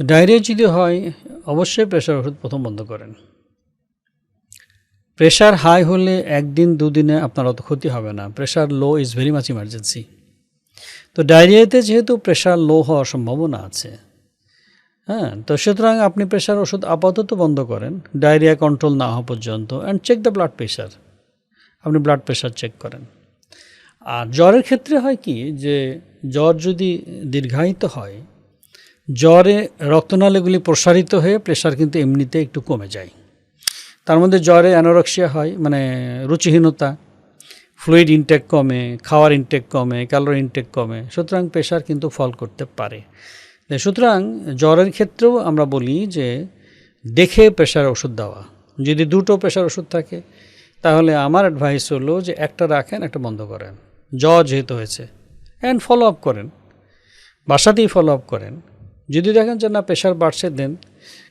Diarrhoea যদি হয়, অবশ্যই প্রেশার ওষুধ প্রথম বন্ধ করেন। প্রেশার হাই হলে একদিন, দুদিনে আপনার অত ক্ষতি হবে না। Pressure low is very much emergency তো ডায়রিয়াতে যেহেতু প্রেশার লো হওয়ার সম্ভাবনা আছে হ্যাঁ তো সুতরাং আপনি প্রেশার ওষুধ আপাতত বন্ধ করেন। ডায়রিয়া কন্ট্রোল না হওয়া পর্যন্ত and check the blood pressure আপনি ব্লাড প্রেশার চেক করেন। আর জ্বরের ক্ষেত্রে হয় কি যে, জ্বর যদি দীর্ঘায়িত হয় জ্বরে রক্তনালীগুলি প্রসারিত হয়ে প্রেশার কিন্তু এমনিতে একটু কমে যায়। তার মধ্যে জ্বরে অ্যানোরক্সিয়া হয় মানে রুচিহীনতা ফ্লুইড ইনটেক কমে, খাওয়ার ইনটেক কমে ক্যালোরি ইনটেক কমে, সুতরাং প্রেশার কিন্তু ফল করতে পারে। সুতরাং জ্বরের ক্ষেত্রেও আমরা বলি যে দেখে প্রেশার ওষুধ দেওয়া। যদি দুটো প্রেশার ওষুধ থাকে, তাহলে আমার অ্যাডভাইস হলো যে একটা রাখেন, একটা বন্ধ করেন। জ্বর যেহেতু হয়েছে অ্যান্ড ফলো আপ করেন। বাসাতেই ফলো আপ করেন। যদি দেখেন যে না প্রেশার বাড়ছে দেন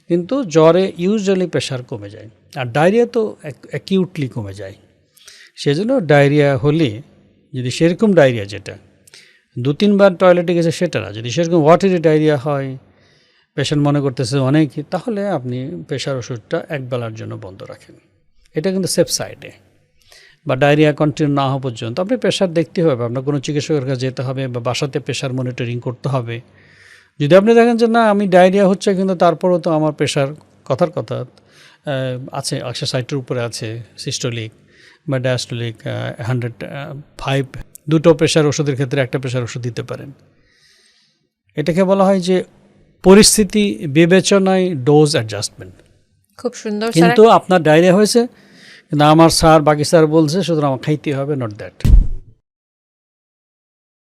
কিন্তু জ্বরে ইউজুয়ালি প্রেশার কমে যায় আর ডায়রিয়া তো অ্যাকিউটলি কমে যায়। সেজন্য ডায়রিয়া হলে যদি সেরকম ডায়রিয়া যেটা, দু তিনবার টয়লেটে গেছে সেটা না, যদি সেরকম ওয়াটারি ডায়রিয়া হয় পেশেন্ট মনে করতেছে অনেক তাহলে আপনি প্রেশার ওষুধটা একবেলার জন্য বন্ধ রাখেন। এটা কিন্তু সেফ সাইডে বা ডায়রিয়া কন্টিনিউ না হওয়া পর্যন্ত, আপনি প্রেশার দেখতে হবে, আপনার কোনো চিকিৎসকের কাছে যেতে হবে বা বাসাতে প্রেশার মনিটরিং করতে হবে। যদি আপনি দেখেন যে না আমি ডায়রিয়া হচ্ছে কিন্তু তারপরও তো আমার প্রেশার কথার কথা আছে একশো ষাটের উপরে আছে সিস্টোলিক বা ডায়াস্টোলিক হান্ড্রেড ফাইভ দুটো প্রেশার ওষুধের ক্ষেত্রে একটা প্রেশার ওষুধ দিতে পারেন। এটাকে বলা হয় যে পরিস্থিতি বিবেচনায় ডোজ অ্যাডজাস্টমেন্ট। খুব সুন্দর কিন্তু আপনার ডায়রিয়া হয়েছে কিন্তু আমার স্যার বাকি স্যার বলছে সুতরাং আমার খাইতে হবে নট দ্যাট